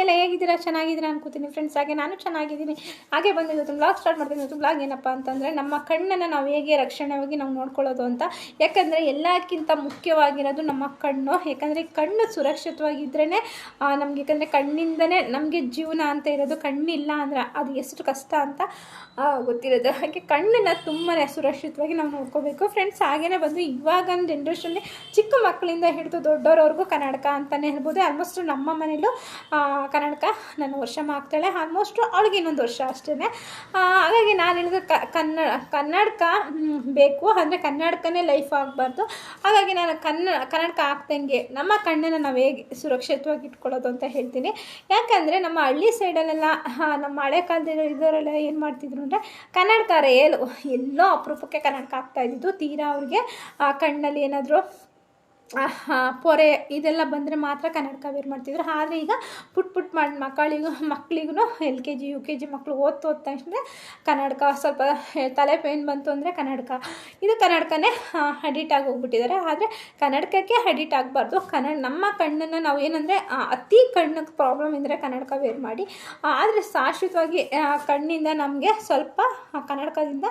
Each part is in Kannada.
ಹಾಗೆಲ್ಲ ಹೇಗಿದ್ದೀರಾ? ಚೆನ್ನಾಗಿದ್ದೀರಾ ಅನ್ಕೋತೀನಿ ಫ್ರೆಂಡ್ಸ್ ಹಾಗೆ. ನಾನು ಚೆನ್ನಾಗಿದ್ದೀನಿ. ಹಾಗೆ ಬಂದು ಇವತ್ತು ಬ್ಲಾಗ್ ಸ್ಟಾರ್ಟ್ ಮಾಡ್ತೀನಿ ಇವತ್ತು ಬ್ಲಾಗ್ ಏನಪ್ಪ ಅಂತಂದರೆ, ನಮ್ಮ ಕಣ್ಣನ್ನು ನಾವು ಹೇಗೆ ರಕ್ಷಣೆಯಾಗಿ ನಾವು ನೋಡ್ಕೊಳ್ಳೋದು ಅಂತ. ಯಾಕಂದರೆ ಎಲ್ಲಕ್ಕಿಂತ ಮುಖ್ಯವಾಗಿರೋದು ನಮ್ಮ ಕಣ್ಣು. ಯಾಕಂದರೆ ಕಣ್ಣು ಸುರಕ್ಷಿತವಾಗಿದ್ರೇ ನಮಗೆ ಯಾಕಂದರೆ ಕಣ್ಣಿಂದನೇ ನಮಗೆ ಜೀವನ ಅಂತ ಇರೋದು. ಕಣ್ಣಿಲ್ಲ ಅಂದ್ರೆ ಅದು ಎಷ್ಟು ಕಷ್ಟ ಅಂತ ಗೊತ್ತಿರೋದು. ಹಾಗೆ ಕಣ್ಣನ್ನು ತುಂಬಾ ಸುರಕ್ಷಿತವಾಗಿ ನಾವು ನೋಡ್ಕೋಬೇಕು. ಫ್ರೆಂಡ್ಸ್ ಹಾಗೇನೆ ಬಂದು ಇವಾಗ ಜನ್ರೇಷನಲ್ಲಿ ಚಿಕ್ಕ ಮಕ್ಕಳಿಂದ ಹಿಡಿದು ದೊಡ್ಡವರವರೆಗೂ ಕನ್ನಡಕ ಅಂತಲೇ ಹೇಳ್ಬೋದು. ಆಲ್ಮೋಸ್ಟ್ ನಮ್ಮ ಮನೇಲೂ ಕನ್ನಡಕ ನನ್ನ ವರ್ಷ ಆಗ್ತಾಳೆ ಆಲ್ಮೋಸ್ಟ್ ಅವಳಿಗೆ ಇನ್ನೊಂದು ವರ್ಷ ಅಷ್ಟೇ ಹಾಗಾಗಿ ನಾನು ಹೇಳಿದ ಕನ್ನಡ ಕನ್ನಡಕ ಬೇಕು. ಅಂದರೆ ಕನ್ನಡಕನೇ ಲೈಫ್ ಆಗಬಾರ್ದು. ಹಾಗಾಗಿ ನಾನು ಕನ್ನಡ ಕನ್ನಡಕ ಹಾಕ್ದಂಗೆ ನಮ್ಮ ಕಣ್ಣನ್ನು ನಾವು ಹೇಗೆ ಸುರಕ್ಷಿತವಾಗಿ ಇಟ್ಕೊಳ್ಳೋದು ಅಂತ ಹೇಳ್ತೀನಿ. ಯಾಕಂದರೆ ನಮ್ಮ ಹಳ್ಳಿ ಸೈಡಲ್ಲೆಲ್ಲ ನಮ್ಮ ಹಳೆ ಕಾಲದಲ್ಲಿ ಇದ್ದವರೆಲ್ಲ ಏನು ಮಾಡ್ತಿದ್ರು ಅಂದರೆ ಕನ್ನಡಕ ರೇಲು ಎಲ್ಲೋ ಅಪರೂಪಕ್ಕೆ ಕನ್ನಡಕ ಆಗ್ತಾ ಇದ್ದಿದ್ದು ತೀರಾ ಅವ್ರಿಗೆ ಆ, ಕಣ್ಣಲ್ಲಿ ಏನಾದರೂ ಪೊರೆ, ಇದೆಲ್ಲ ಬಂದರೆ ಮಾತ್ರ ಕನ್ನಡಕ ವೇರ್ ಮಾಡ್ತಿದ್ರು. ಆದರೆ ಈಗ ಪುಟ್ ಪುಟ್ ಮಾಡಿ ಮಕ್ಕಳಿಗೂ ಮಕ್ಕಳಿಗೂ L K G, U K G ಮಕ್ಕಳು ಓದ್ತು ಓದ್ತ ತಕ್ಷಣ ಕನ್ನಡಕ ಸ್ವಲ್ಪ ತಲೆ ಪೇನ್ ಬಂತು ಅಂದರೆ ಕನ್ನಡಕ ಇದು ಕನ್ನಡಕನೇ ಅಡಿಟ್ ಆಗಿ ಹೋಗ್ಬಿಟ್ಟಿದ್ದಾರೆ. ಆದರೆ ಕನ್ನಡಕಕ್ಕೆ ಅಡಿಟ್ ಆಗಬಾರ್ದು. ಕನ್ನಡ, ನಮ್ಮ ಕಣ್ಣನ್ನು ನಾವು ಏನಂದರೆ ಅತಿ ಕಣ್ಣಕ್ಕೆ ಪ್ರಾಬ್ಲಮ್ ಇದ್ದರೆ ಕನ್ನಡಕ ವೇರ್ ಮಾಡಿ. ಆದರೆ ಶಾಶ್ವತವಾಗಿ ಕಣ್ಣಿಂದ ನಮಗೆ ಸ್ವಲ್ಪ ಕನ್ನಡಕದಿಂದ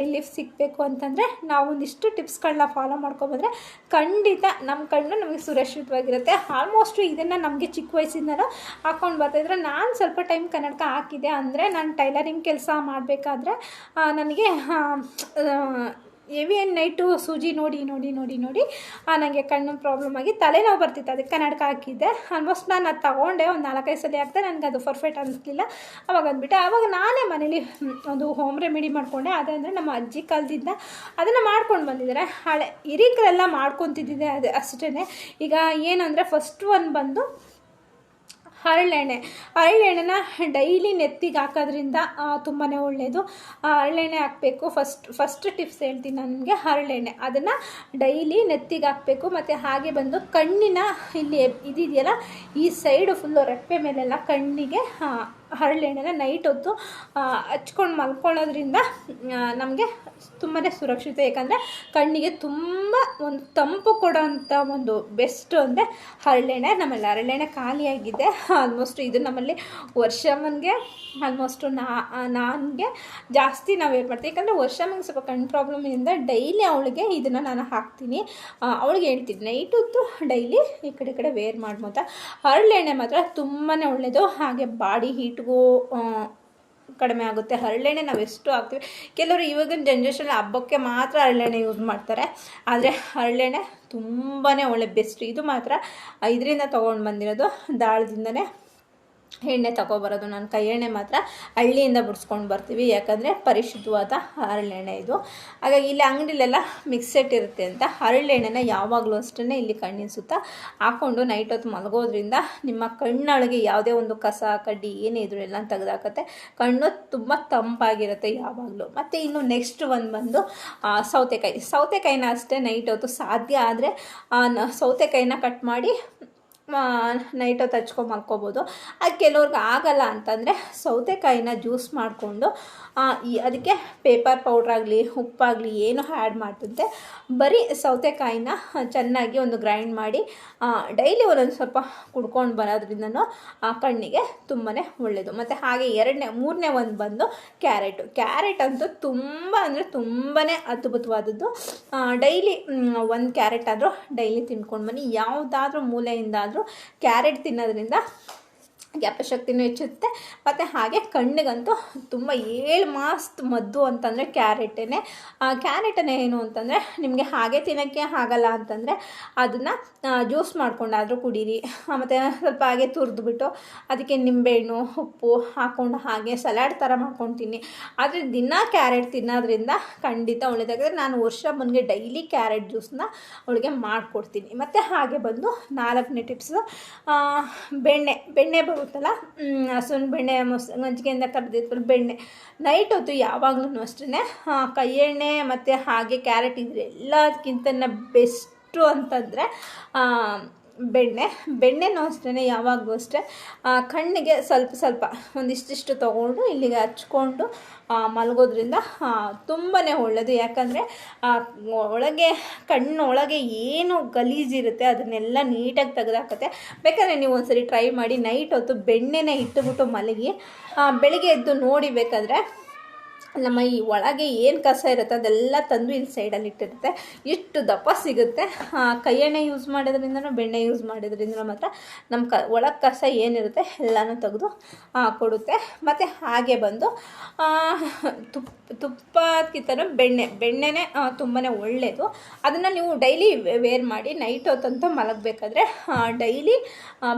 ರಿಲೀಫ್ ಸಿಗಬೇಕು ಅಂತಂದರೆ ನಾವು ಒಂದಿಷ್ಟು ಟಿಪ್ಸ್ಗಳನ್ನ ಫಾಲೋ ಮಾಡ್ಕೊಬೋದ್ರೆ ಖಂಡಿತ ನಮ್ಮ ಕಣ್ಣು ನಮಗೆ ಸುರಕ್ಷಿತವಾಗಿರುತ್ತೆ. ಆಲ್ಮೋಸ್ಟು ಇದನ್ನು ನಮಗೆ ಚಿಕ್ಕ ವಯಸ್ಸಿಂದಲೂ ಹಾಕ್ಕೊಂಡು ಬರ್ತಾಯಿದ್ರೆ ನಾನು ಸ್ವಲ್ಪ ಟೈಮ್ ಕನ್ನಡಕ ಹಾಕಿದೆ ಅಂದರೆ ನಾನು ಟೈಲರಿಂಗ್ ಕೆಲಸ ಮಾಡಬೇಕಾದ್ರೆ ನನಗೆ ಹೆವಿ ನೈಟು ಸೂಜಿ ನೋಡಿ ನೋಡಿ ನೋಡಿ ನೋಡಿ ನನಗೆ ಕಣ್ಣು ಪ್ರಾಬ್ಲಮ್ ಆಗಿ ತಲೆನೋವು ಬರ್ತಿತ್ತು. ಅದಕ್ಕೆ ಕನ್ನಡಕ ಹಾಕಿದ್ದೆ. ಆಲ್ಮೋಸ್ಟ್ ನಾನು ಅದು ತಗೊಂಡೆ. ಒಂದು ನಾಲ್ಕೈದು ಸಲ ಹಾಕಿದೆ. ನನಗೆ ಅದು ಪರ್ಫೆಕ್ಟ್ ಅನ್ನಿಸ್ಲಿಲ್ಲ ಅವಾಗ ಅಂದ್ಬಿಟ್ಟೆ ಆವಾಗ ನಾನೇ ಮನೇಲಿ ಒಂದು ಹೋಮ್ ರೆಮಿಡಿ ಮಾಡಿಕೊಂಡೆ. ಅದಂದರೆ ನಮ್ಮ ಅಜ್ಜಿ ಕಾಲದಿಂದ ಅದನ್ನು ಮಾಡ್ಕೊಂಡು ಬಂದಿದ್ದಾರೆ. ಹಳೆ ಹಿರಿಕರೆಲ್ಲ ಮಾಡ್ಕೊತಿದ್ದಿದೆ ಅದು ಅಷ್ಟೇ ಈಗ ಏನಂದರೆ ಫಸ್ಟ್ ಒಂದು ಬಂದು ಹರಳೆಣ್ಣೆ. ಹರಳೆಣ್ಣೆನ ಡೈಲಿ ನೆತ್ತಿಗೆ ಹಾಕೋದ್ರಿಂದ ತುಂಬಾ ಒಳ್ಳೆಯದು ಹರಳೆಣ್ಣೆ ಹಾಕಬೇಕು. ಫಸ್ಟ್ ಫಸ್ಟ್ ಟಿಪ್ಸ್ ಹೇಳ್ತೀನಿ ನಾನು ನಿಮಗೆ. ಹರಳೆಣ್ಣೆ. ಅದನ್ನು ಡೈಲಿ ನೆತ್ತಿಗೆ ಹಾಕಬೇಕು. ಮತ್ತು ಹಾಗೆ ಬಂದು ಕಣ್ಣಿನ, ಇಲ್ಲಿ ಇದಿದೆಯಲ್ಲ, ಈ ಸೈಡು ಫುಲ್ಲು ರೆಪ್ಪೆ ಮೇಲೆಲ್ಲ ಕಣ್ಣಿಗೆ ಹರಳೆಣ್ಣೆನ ನೈಟ್ ಹೊತ್ತು ಹಚ್ಕೊಂಡು ಮಲ್ಕೊಳ್ಳೋದ್ರಿಂದ ನಮಗೆ ತುಂಬಾ ಸುರಕ್ಷಿತ. ಯಾಕಂದರೆ ಕಣ್ಣಿಗೆ ತುಂಬ ಒಂದು ತಂಪು ಕೊಡೋಂಥ ಒಂದು ಬೆಸ್ಟ್ ಅಂದರೆ ಹರಳೆಣ್ಣೆ. ನಮ್ಮಲ್ಲಿ ಹರಳೆಣ್ಣೆ ಖಾಲಿಯಾಗಿದೆ. ಆಲ್ಮೋಸ್ಟ್ ಇದು ನಮ್ಮಲ್ಲಿ ವರ್ಷಮನ್ಗೆ ಆಲ್ಮೋಸ್ಟು ನಾ, ನನಗೆ ಜಾಸ್ತಿ ನಾವು ಏನು ಮಾಡ್ತೀವಿ. ಯಾಕಂದರೆ ವರ್ಷಮನ್ಗೆ ಸ್ವಲ್ಪ ಕಣ್ಣು ಪ್ರಾಬ್ಲಮಿಂದ ಡೈಲಿ ಅವಳಿಗೆ ಇದನ್ನು ನಾನು ಹಾಕ್ತೀನಿ. ಅವಳಿಗೆ ಹೇಳ್ತೀನಿ ನೈಟ್ ಹೊತ್ತು ಡೈಲಿ ಈ ಕಡೆ ಕಡೆ ವೇರ್ ಮಾಡ್ಬೋದ? ಹರಳೆಣ್ಣೆ ಮಾತ್ರ ತುಂಬಾ ಒಳ್ಳೆಯದು ಹಾಗೆ ಬಾಡಿ ಹೀಟ್ಗೂ ಕಡಿಮೆ ಆಗುತ್ತೆ. ಹರಳೆಣ್ಣೆ ನಾವು ಎಷ್ಟು ಹಾಕ್ತೀವಿ. ಕೆಲವರು ಇವಾಗಿನ ಜನ್ರೇಷನ್ ಹಬ್ಬಕ್ಕೆ ಮಾತ್ರ ಹರಳೆಣ್ಣೆ ಯೂಸ್ ಮಾಡ್ತಾರೆ. ಆದರೆ ಹರಳೆಣ್ಣೆ ತುಂಬಾ ಒಳ್ಳೆ ಬೆಸ್ಟ್ ಇದು ಮಾತ್ರ ಇದರಿಂದ ತೊಗೊಂಡು ಬಂದಿರೋದು. ದಾಳದಿಂದನೇ ಎಣ್ಣೆ ತಗೊಬರೋದು. ನಾನು ಕೈ ಎಣ್ಣೆ ಮಾತ್ರ ಹಳ್ಳಿಯಿಂದ ಬಿಡಿಸ್ಕೊಂಡು ಬರ್ತೀವಿ. ಯಾಕಂದರೆ ಪರಿಶುದ್ಧವಾದ ಹರಳೆಣ್ಣೆ ಇದು. ಹಾಗಾಗಿ ಇಲ್ಲಿ ಅಂಗಡಿಲೆಲ್ಲ ಮಿಕ್ಸೆಟ್ ಇರುತ್ತೆ ಅಂತ. ಹರಳೆಣ್ಣೆನ ಯಾವಾಗಲೂ ಅಷ್ಟೇ ಇಲ್ಲಿ ಕಣ್ಣಿನ ಸುತ್ತ ಹಾಕ್ಕೊಂಡು ನೈಟ್ ಹೊತ್ತು ಮಲಗೋದ್ರಿಂದ ನಿಮ್ಮ ಕಣ್ಣೊಳಗೆ ಯಾವುದೇ ಒಂದು ಕಸ, ಕಡ್ಡಿ ಏನೇ ಇದ್ರು ಎಲ್ಲ ತೆಗೆದಾಕತ್ತೆ. ಕಣ್ಣು ತುಂಬ ತಂಪಾಗಿರುತ್ತೆ ಯಾವಾಗಲೂ. ಮತ್ತು ಇನ್ನು ನೆಕ್ಸ್ಟ್ ಒಂದು ಬಂದು ಸೌತೆಕಾಯಿ. ಸೌತೆಕಾಯಿನ ಅಷ್ಟೇ ನೈಟ್ ಹೊತ್ತು ಸಾಧ್ಯ ಆದರೆ ಸೌತೆಕಾಯಿನ ಕಟ್ ಮಾಡಿ ನೈಟ್ ಹೊತ್ತು ಹಚ್ಕೊಂಡು ಮಲ್ಕೋಬೋದು. ಅದು ಕೆಲವ್ರಿಗೆ ಆಗಲ್ಲ ಅಂತಂದರೆ ಸೌತೆಕಾಯಿನ ಜ್ಯೂಸ್ ಮಾಡಿಕೊಂಡು ಅದಕ್ಕೆ ಪೇಪರ್ ಪೌಡ್ರಾಗಲಿ ಉಪ್ಪಾಗಲಿ ಏನು ಆ್ಯಡ್ ಮಾಡ್ತಂತೆ ಬರೀ ಸೌತೆಕಾಯಿನ ಚೆನ್ನಾಗಿ ಒಂದು ಗ್ರೈಂಡ್ ಮಾಡಿ ಡೈಲಿ ಒಂದೊಂದು ಸ್ವಲ್ಪ ಕುಡ್ಕೊಂಡು ಬರೋದ್ರಿಂದನೂ ಆ ಕಣ್ಣಿಗೆ ತುಂಬಾ ಒಳ್ಳೆಯದು ಮತ್ತು ಹಾಗೆ ಎರಡನೇ, ಮೂರನೇ ಒಂದು ಬಂದು ಕ್ಯಾರೆಟು. ಕ್ಯಾರೆಟ್ ಅಂತೂ ತುಂಬ ಅಂದರೆ ತುಂಬಾ ಅದ್ಭುತವಾದದ್ದು. ಡೈಲಿ ಒಂದು ಕ್ಯಾರೆಟ್ ಆದರೂ ಡೈಲಿ ತಿನ್ಕೊಂಡು ಬನ್ನಿ. ಯಾವುದಾದ್ರೂ ಮೂಲೆಯಿಂದಾದರೂ ಕ್ಯಾರೆಟ್ ತಿನ್ನೋದ್ರಿಂದ ಜ್ಞಾಪಶಕ್ತಿನೂ ಹೆಚ್ಚುತ್ತೆ. ಮತ್ತು ಹಾಗೆ ಕಣ್ಣಿಗಂತೂ ತುಂಬ ಏಳು ಮಾಸ್ತ್ ಮದ್ದು ಅಂತಂದರೆ ಕ್ಯಾರೆಟೇ ಕ್ಯಾರೆಟನ್ನೇ ಏನು ಅಂತಂದರೆ ನಿಮಗೆ ಹಾಗೆ ತಿನ್ನೋಕ್ಕೆ ಆಗಲ್ಲ ಅಂತಂದರೆ ಅದನ್ನು ಜ್ಯೂಸ್ ಮಾಡ್ಕೊಂಡಾದರೂ ಕುಡೀರಿ. ಮತ್ತು ಸ್ವಲ್ಪ ಹಾಗೆ ತುರಿದ್ಬಿಟ್ಟು ಅದಕ್ಕೆ ನಿಂಬೆಹಣ್ಣು, ಉಪ್ಪು ಹಾಕ್ಕೊಂಡು ಹಾಗೆ ಸಲಾಡ್ ಥರ ಮಾಡ್ಕೊಂಡು ತಿನ್ನಿ ಆದರೆ ದಿನ ಕ್ಯಾರೆಟ್ ತಿನ್ನೋದ್ರಿಂದ ಖಂಡಿತ ಒಳ್ಳೆಯದಾಗಿದೆ ನಾನು ವರ್ಷ ಮುನ್ಗೆ ಡೈಲಿ ಕ್ಯಾರೆಟ್ ಜ್ಯೂಸನ್ನ ಅವಳಿಗೆ ಮಾಡಿಕೊಡ್ತೀನಿ. ಮತ್ತು ಹಾಗೆ ಬಂದು ನಾಲ್ಕನೇ ಟಿಪ್ಸು ಬೆಣ್ಣೆ. ಬೆಣ್ಣೆ ಬರುತ್ತಲ್ಲ ಮ್, ಹಸುವಿನ ಬೆಣ್ಣೆ ಮೊಸ್ ಗಂಜಿಗೆಯಿಂದ ಕರೆದಿತ್ತು ಬೆಣ್ಣೆ. ನೈಟ್ ಹೊತ್ತು ಯಾವಾಗಲೂ ಅಷ್ಟೇ ಕೈ ಎಣ್ಣೆ ಮತ್ತು ಹಾಗೆ ಕ್ಯಾರೆಟ್ ಇದ್ರೆ ಎಲ್ಲದಕ್ಕಿಂತ ಬೆಸ್ಟು ಅಂತಂದರೆ ಬೆಣ್ಣೆ, ಬೆಣ್ಣೆನೂ ಅಷ್ಟೇ ಯಾವಾಗಲೂ ಅಷ್ಟೇ. ಕಣ್ಣಿಗೆ ಸ್ವಲ್ಪ ಸ್ವಲ್ಪ ಒಂದಿಷ್ಟಿಷ್ಟು ತೊಗೊಂಡು ಇಲ್ಲಿಗೆ ಹಚ್ಕೊಂಡು ಮಲಗೋದ್ರಿಂದ ತುಂಬಾ ಒಳ್ಳೆಯದು ಯಾಕಂದರೆ ಒಳಗೆ, ಕಣ್ಣೊಳಗೆ ಏನು ಗಲೀಜಿರುತ್ತೆ ಅದನ್ನೆಲ್ಲ ನೀಟಾಗಿ ತೆಗೆದಾಕತ್ತೆ. ಬೇಕಾದ್ರೆ ನೀವು ಒಂದ್ಸರಿ ಟ್ರೈ ಮಾಡಿ. ನೈಟ್ ಹೊತ್ತು ಬೆಣ್ಣೆನ ಇಟ್ಟುಬಿಟ್ಟು ಮಲಗಿ ಬೆಳಿಗ್ಗೆ ಎದ್ದು ನೋಡಿ ಬೇಕಾದರೆ ನಮ್ಮ ಈ ಒಳಗೆ ಏನು ಕಸ ಇರುತ್ತೆ ಅದೆಲ್ಲ ತಂದು ಇಲ್ಲಿ ಸೈಡಲ್ಲಿ ಇಟ್ಟಿರುತ್ತೆ. ಎಷ್ಟು ದಪ್ಪ ಸಿಗುತ್ತೆ. ಕೈ ಎಣ್ಣೆ ಯೂಸ್ ಮಾಡೋದ್ರಿಂದ ಬೆಣ್ಣೆ ಯೂಸ್ ಮಾಡೋದ್ರಿಂದ ಮಾತ್ರ ನಮ್ಮ ಕ, ಒಳಗೆ ಕಸ ಏನಿರುತ್ತೆ ಎಲ್ಲನೂ ತೆಗೆದು ಕೊಡುತ್ತೆ. ಮತ್ತು ಹಾಗೆ ಬಂದು ತುಪ್ಪ ತುಪ್ಪಕ್ಕಿಂತನೂ ಬೆಣ್ಣೆ, ಬೆಣ್ಣೆನೇ ತುಂಬಾ ಒಳ್ಳೆಯದು ಅದನ್ನು ನೀವು ಡೈಲಿ ವೇರ್ ಮಾಡಿ ನೈಟ್ ಹೊತ್ತಂತೂ ಮಲಗಬೇಕಾದ್ರೆ ಡೈಲಿ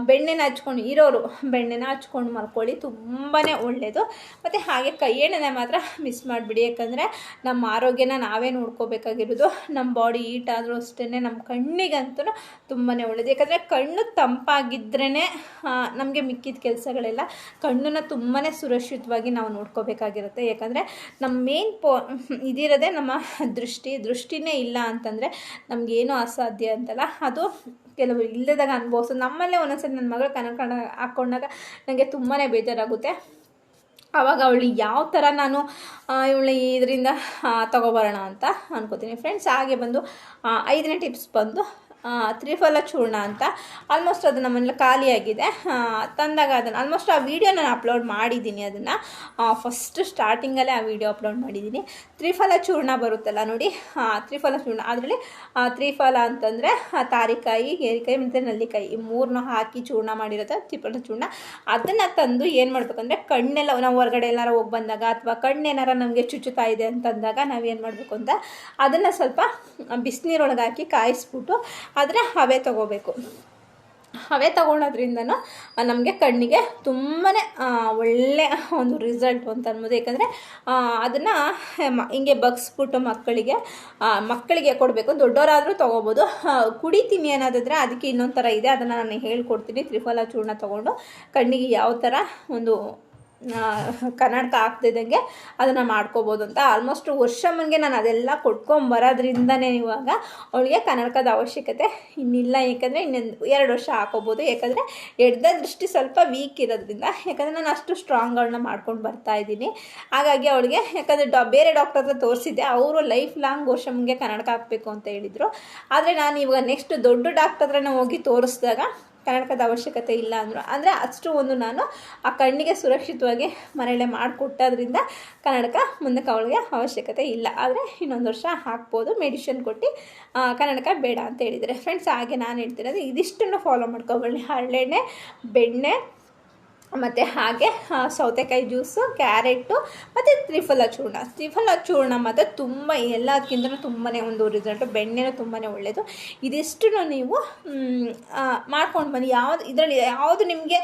ಬೆಣ್ಣೆನ ಹಚ್ಕೊಂಡು, ಇರೋರು ಬೆಣ್ಣೆನ ಹಚ್ಕೊಂಡು ಮಲ್ಕೊಳ್ಳಿ ತುಂಬಾ ಒಳ್ಳೆಯದು ಮತ್ತು ಹಾಗೆ ಕೈ ಎಣ್ಣೆನೇ ಮಾತ್ರ ಮಿಸ್ ಮಾಡಿಬಿಡಿ. ಯಾಕಂದರೆ ನಮ್ಮ ಆರೋಗ್ಯನ ನಾವೇ ನೋಡ್ಕೋಬೇಕಾಗಿರೋದು. ನಮ್ಮ ಬಾಡಿ ಹೀಟ್ ಆದರೂ ಅಷ್ಟೇ ನಮ್ಮ ಕಣ್ಣಿಗಂತೂ ತುಂಬಾ ಒಳ್ಳೆಯದು ಯಾಕಂದರೆ ಕಣ್ಣು ತಂಪಾಗಿದ್ರೇ ನಮಗೆ ಮಿಕ್ಕಿದ ಕೆಲಸಗಳೆಲ್ಲ ಕಣ್ಣನ್ನು ತುಂಬಾ ಸುರಕ್ಷಿತವಾಗಿ ನಾವು ನೋಡ್ಕೋಬೇಕಾಗಿರುತ್ತೆ. ಯಾಕಂದರೆ ನಮ್ಮ ಮೇನ್ ಪೋ ಇದಿರೋದೇ ನಮ್ಮ ದೃಷ್ಟಿ. ದೃಷ್ಟಿನೇ ಇಲ್ಲ ಅಂತಂದರೆ ನಮಗೇನು ಅಸಾಧ್ಯ ಅಂತಲ್ಲ. ಅದು ಕೆಲವು ಇಲ್ಲದಾಗ ಅನುಭವಿಸೋದು ನಮ್ಮಲ್ಲೇ ಒಂದೊಂದ್ಸರಿ ನನ್ನ ಮಗಳು ಕನಕ ಹಾಕ್ಕೊಂಡಾಗ ನನಗೆ ತುಂಬಾ ಬೇಜಾರಾಗುತ್ತೆ. ಆವಾಗ ಅವಳು ಯಾವ ಥರ ನಾನು ಇವಳು ಇದರಿಂದ ತಗೊಬರೋಣ ಅಂತ ಅನ್ಕೋತೀನಿ. ಫ್ರೆಂಡ್ಸ್ ಹಾಗೆ ಬಂದು ಐದನೇ ಟಿಪ್ಸ್ ಬಂದು ತ್ರಿಫಲ ಚೂರ್ಣ ಅಂತ. ಆಲ್ಮೋಸ್ಟ್ ಅದು ನಮ್ಮಲ್ಲಿ ಖಾಲಿಯಾಗಿದೆ. ತಂದಾಗ ಅದನ್ನು ಆಲ್ಮೋಸ್ಟ್ ಆ ವಿಡಿಯೋ ನಾನು ಅಪ್ಲೋಡ್ ಮಾಡಿದ್ದೀನಿ ಅದನ್ನು. ಫಸ್ಟ್ ಸ್ಟಾರ್ಟಿಂಗಲ್ಲೇ ಆ ವಿಡಿಯೋ ಅಪ್ಲೋಡ್ ಮಾಡಿದ್ದೀನಿ. ತ್ರಿಫಲ ಚೂರ್ಣ ಬರುತ್ತಲ್ಲ ನೋಡಿ. ತ್ರಿಫಲ ಚೂರ್ಣ. ಅದರಲ್ಲಿ ತ್ರಿಫಲ ಅಂತಂದರೆ ತಾರಿಕಾಯಿ ಹೇರಿಕಾಯಿ ಮತ್ತು ನಲ್ಲಿಕಾಯಿ. ಈ ಮೂರನ್ನೂ ಹಾಕಿ ಚೂರ್ಣ ಮಾಡಿರುತ್ತೆ ತ್ರಿಫಲ ಚೂರ್ಣ. ಅದನ್ನು ತಂದು ಏನು ಮಾಡಬೇಕಂದ್ರೆ ಕಣ್ಣೆಲ್ಲ, ನಾವು ಹೊರಗಡೆ ಎಲ್ಲಾರು ಹೋಗಿ ಬಂದಾಗ ಅಥವಾ ಕಣ್ಣೇನಾರ ನಮಗೆ ಚುಚ್ಚುತ್ತಾ ಇದೆ ಅಂತಂದಾಗ ನಾವೇನು ಮಾಡಬೇಕು ಅಂತ, ಅದನ್ನು ಸ್ವಲ್ಪ ಬಿಸಿನೀರೊಳಗೆ ಹಾಕಿ ಕಾಯಿಸ್ಬಿಟ್ಟು ಆದರೆ ಹವೆ ತಗೋಬೇಕು. ಹವೆ ತಗೊಳೋದ್ರಿಂದನೂ ನಮಗೆ ಕಣ್ಣಿಗೆ ತುಂಬಾ ಒಳ್ಳೆ ಒಂದು ರಿಸಲ್ಟ್ ಅಂತ ಅನ್ಬೋದು. ಯಾಕಂದರೆ ಅದನ್ನು ಹಿಂಗೆ ಬಗ್ಸ್ಬಿಟ್ಟು ಮಕ್ಕಳಿಗೆ ಮಕ್ಕಳಿಗೆ ಕೊಡಬೇಕು. ದೊಡ್ಡವರಾದರೂ ತೊಗೋಬೋದು. ಕುಡಿತೀನಿ ಅನ್ನೋದಾದರೆ ಅದಕ್ಕೆ ಇನ್ನೊಂದು ಥರ ಇದೆ. ಅದನ್ನು ನಾನು ಹೇಳ್ಕೊಡ್ತೀನಿ. ತ್ರಿಫಲ ಚೂರ್ಣ ತೊಗೊಂಡು ಕಣ್ಣಿಗೆ ಯಾವ ಥರ ಒಂದು ಕನ್ನಡಕ ಆಗ್ತಿದ್ದಂಗೆ ಅದನ್ನು ಮಾಡ್ಕೋಬೋದು ಅಂತ. ಆಲ್ಮೋಸ್ಟ್ ವರ್ಷಮ್ಮನಿಗೆ ನಾನು ಅದೆಲ್ಲ ಕೊಟ್ಕೊಂಬರೋದ್ರಿಂದನೇ ಇವಾಗ ಅವಳಿಗೆ ಕನ್ನಡಕದ ಅವಶ್ಯಕತೆ ಇನ್ನಿಲ್ಲ. ಏಕೆಂದರೆ ಇನ್ನೊಂದು ಎರಡು ವರ್ಷ ಹಾಕೋಬೋದು. ಯಾಕಂದರೆ ಎಡ್ದ ದೃಷ್ಟಿ ಸ್ವಲ್ಪ ವೀಕ್ ಇರೋದ್ರಿಂದ, ಯಾಕಂದರೆ ನಾನು ಅಷ್ಟು ಸ್ಟ್ರಾಂಗ್ಗಳನ್ನ ಮಾಡ್ಕೊಂಡು ಬರ್ತಾ ಇದ್ದೀನಿ. ಹಾಗಾಗಿ ಅವಳಿಗೆ, ಯಾಕಂದರೆ ಡಾ, ಬೇರೆ ಡಾಕ್ಟರ್ ಹತ್ರ ತೋರಿಸಿದ್ದೆ. ಅವರು ಲೈಫ್ ಲಾಂಗ್ ವರ್ಷಮ್ಗೆ ಕನ್ನಡಕ ಹಾಕಬೇಕು ಅಂತ ಹೇಳಿದರು. ಆದರೆ ನಾನು ಇವಾಗ ನೆಕ್ಸ್ಟ್ ದೊಡ್ಡ ಡಾಕ್ಟರ್ ಹತ್ರನೇ ಹೋಗಿ ತೋರಿಸಿದಾಗ ಕನ್ನಡಕದ ಅವಶ್ಯಕತೆ ಇಲ್ಲ ಅಂದರು. ಅಂದರೆ ಅಷ್ಟು ಒಂದು ನಾನು ಆ ಕಣ್ಣಿಗೆ ಸುರಕ್ಷಿತವಾಗಿ ಮನೆಯಲ್ಲೇ ಮಾಡಿಕೊಟ್ಟೋದ್ರಿಂದ ಕನ್ನಡಕ ಮುಂದಕ್ಕೆ ಅವಳಿಗೆ ಅವಶ್ಯಕತೆ ಇಲ್ಲ. ಆದರೆ ಇನ್ನೊಂದು ವರ್ಷ ಹಾಕ್ಬೋದು ಮೆಡಿಷನ್ ಕೊಟ್ಟು ಕನ್ನಡಕ ಬೇಡ ಅಂತ ಹೇಳಿದರೆ ಫ್ರೆಂಡ್ಸ್ ಹಾಗೆ ನಾನು ಹೇಳ್ತಿರೋದು, ಇದಿಷ್ಟನ್ನು ಫಾಲೋ ಮಾಡ್ಕೊಬಳ್ಳಿ ಹರಳೆಣ್ಣೆ ಬೆಣ್ಣೆ ಮತ್ತು ಹಾಗೆ ಸೌತೆಕಾಯಿ ಜ್ಯೂಸು ಕ್ಯಾರೆಟು ಮತ್ತು ತ್ರಿಫಲ ಚೂರ್ಣ. ತ್ರಿಫಲ ಚೂರ್ಣ ಮಾತ್ರ ತುಂಬ ಎಲ್ಲದಕ್ಕಿಂತ ತುಂಬಾ ಒಂದು ರಿಸಲ್ಟು ಬೆಣ್ಣೆನೂ ತುಂಬಾ ಒಳ್ಳೆಯದು ಇದಿಷ್ಟನ್ನು ನೀವು ಮಾಡ್ಕೊಂಡು ಬನ್ನಿ. ಯಾವ್ದು, ಇದರಲ್ಲಿ ಯಾವುದು ನಿಮಗೆ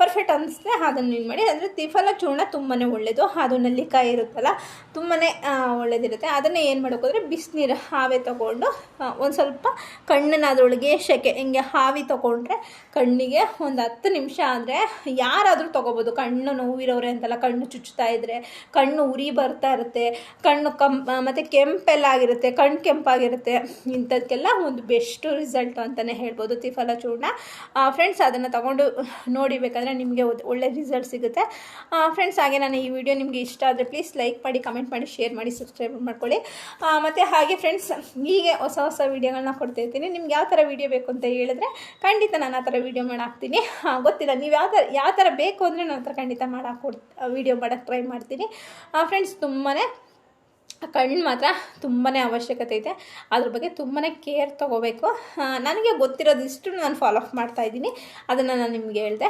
ಪರ್ಫೆಕ್ಟ್ ಅನಿಸುತ್ತೆ ಅದನ್ನು ನೀವು ಮಾಡಿ. ಅಂದರೆ ತ್ರಿಫಲ ಚೂರ್ಣ ತುಂಬಾ ಒಳ್ಳೆಯದು ಅದು ನಲ್ಲಿಕಾಯಿ ಇರುತ್ತಲ್ಲ ತುಂಬಾ ಒಳ್ಳೆಯದಿರುತ್ತೆ ಅದನ್ನು ಏನು ಮಾಡೋಕ್ಕೋದ್ರೆ ಬಿಸಿನೀರು, ಹಾವೆ ತೊಗೊಂಡು ಒಂದು ಸ್ವಲ್ಪ ಕಣ್ಣನ್ನು ಅದರೊಳಗೆ ಶೆಕೆ, ಹಿಂಗೆ ಹಾವಿ ತೊಗೊಂಡ್ರೆ ಕಣ್ಣಿಗೆ ಒಂದು ಹತ್ತು ನಿಮಿಷ ಅಂದರೆ ಯಾರಾದರೂ ತೊಗೋಬೋದು. ಕಣ್ಣು ನೋವಿರೋರೆ ಅಂತಲ್ಲ, ಕಣ್ಣು ಚುಚ್ಚುತ್ತಾ ಇದ್ದರೆ ಕಣ್ಣು ಉರಿ ಬರ್ತಾ ಇರುತ್ತೆ, ಕಣ್ಣು ಕಂ ಮತ್ತು ಕೆಂಪೆಲ್ಲ ಆಗಿರುತ್ತೆ ಕಣ್ಣು ಕೆಂಪಾಗಿರುತ್ತೆ ಇಂಥದಕ್ಕೆಲ್ಲ ಒಂದು ಬೆಸ್ಟ್ ರಿಸಲ್ಟು ಅಂತಲೇ ಹೇಳ್ಬೋದು ತ್ರಿಫಲ ಚೂರ್ಣ. ಫ್ರೆಂಡ್ಸ್, ಅದನ್ನು ತಗೊಂಡು ನೋಡಿ ಬೇಕಾದರೆ ನಿಮಗೆ ಒಳ್ಳೆ ರಿಸಲ್ಟ್ ಸಿಗುತ್ತೆ. ಫ್ರೆಂಡ್ಸ್, ಹಾಗೆ ನಾನು ಈ ವಿಡಿಯೋ ನಿಮಗೆ ಇಷ್ಟ ಆದರೆ ಪ್ಲೀಸ್ ಲೈಕ್ ಮಾಡಿ, ಕಮೆಂಟ್ ಮಾಡಿ, ಶೇರ್ ಮಾಡಿ, ಸಬ್ಸ್ಕ್ರೈಬ್ ಮಾಡ್ಕೊಳ್ಳಿ. ಮತ್ತು ಹಾಗೆ ಫ್ರೆಂಡ್ಸ್, ಹೀಗೆ ಹೊಸ ಹೊಸ ವೀಡಿಯೋಗಳನ್ನ ಕೊಡ್ತಾ ಇರ್ತೀನಿ. ನಿಮ್ಗೆ ಯಾವ ಥರ ವೀಡಿಯೋ ಬೇಕು ಅಂತ ಹೇಳಿದ್ರೆ ಖಂಡಿತ ನಾನು ಆ ಥರ ವೀಡಿಯೋ ಮಾಡಿ ಗೊತ್ತಿಲ್ಲ, ನೀವು ಯಾವ ಥರ ಯಾವ ಥರ ಬೇಕು ಅಂದರೆ ನನ್ನ ಹತ್ರ ಖಂಡಿತ ಮಾಡಿ ಹಾಕ್ಕೊಡ್ ವೀಡಿಯೋ ಮಾಡೋಕ್ಕೆ ಟ್ರೈ ಮಾಡ್ತೀನಿ. ಫ್ರೆಂಡ್ಸ್ ತುಂಬಾ ಕಣ್ಣು ಮಾತ್ರ ತುಂಬಾ ಅವಶ್ಯಕತೆ ಇದೆ. ಅದ್ರ ಬಗ್ಗೆ ತುಂಬಾ ಕೇರ್ ತೊಗೋಬೇಕು. ನನಗೆ ಗೊತ್ತಿರೋದು ಇಷ್ಟು ನಾನು ಫಾಲೋ ಅಪ್ ಮಾಡ್ತಾಯಿದ್ದೀನಿ ಅದನ್ನು ನಾನು ನಿಮಗೆ ಹೇಳಿದೆ.